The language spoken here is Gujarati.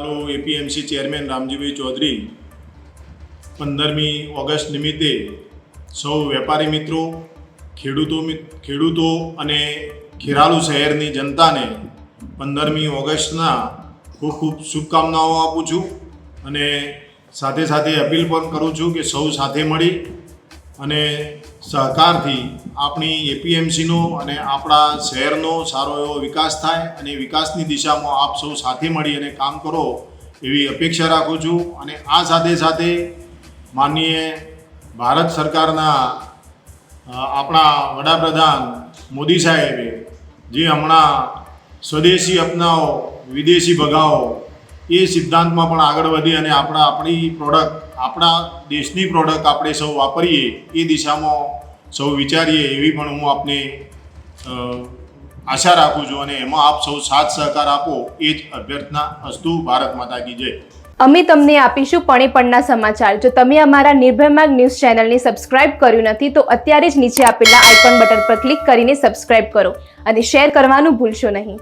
ચાલો એપીએમસી ચેરમેન રામજીભાઈ ચૌધરી પંદરમી ઓગસ્ટ નિમિત્તે સૌ વેપારી મિત્રો, ખેડૂતો ખેડૂતો અને ખેરાલુ શહેરની જનતાને પંદરમી ઓગસ્ટના ખૂબ ખૂબ શુભકામનાઓ આપું છું અને સાથે સાથે અપીલ પણ કરું છું કે સૌ સાથે મળી અને સહકારથી આપણી એપીએમસીનો અને આપણા શહેરનો સારો એવો વિકાસ થાય અને વિકાસની દિશામાં આપ સૌ સાથે મળી અને કામ કરો એવી અપેક્ષા રાખું છું. અને આ સાથે સાથે માનનીય ભારત સરકારના આપણા વડાપ્રધાન મોદી સાહેબે જે હમણાં સ્વદેશી અપનાવો, વિદેશી ભગાવો એ સિદ્ધાંતમાં પણ આગળ વધી અને આપણા આપણી પ્રોડક્ટ આપણા દેશની પ્રોડક્ટ આપણે સૌ વાપરીએ, એ દિશામાં સૌ વિચારીએ એવી પણ હું આપને આશા રાખું છું અને એમાં આપ સૌ સાથ સહકાર આપો એ જ અભ્યર્થના અસ્તુ ભારત માતા કી જય. અમે તમને આપીશું પણે પણના સમાચાર. જો તમે અમારા નિર્ભય ન્યૂઝ ચેનલને સબસ્ક્રાઇબ કર્યું નથી, તો અત્યારે જ નીચે આપેલા આઇકોન બટન પર ક્લિક કરીને સબસ્ક્રાઇબ કરો અને શેર કરવાનું ભૂલશો નહીં.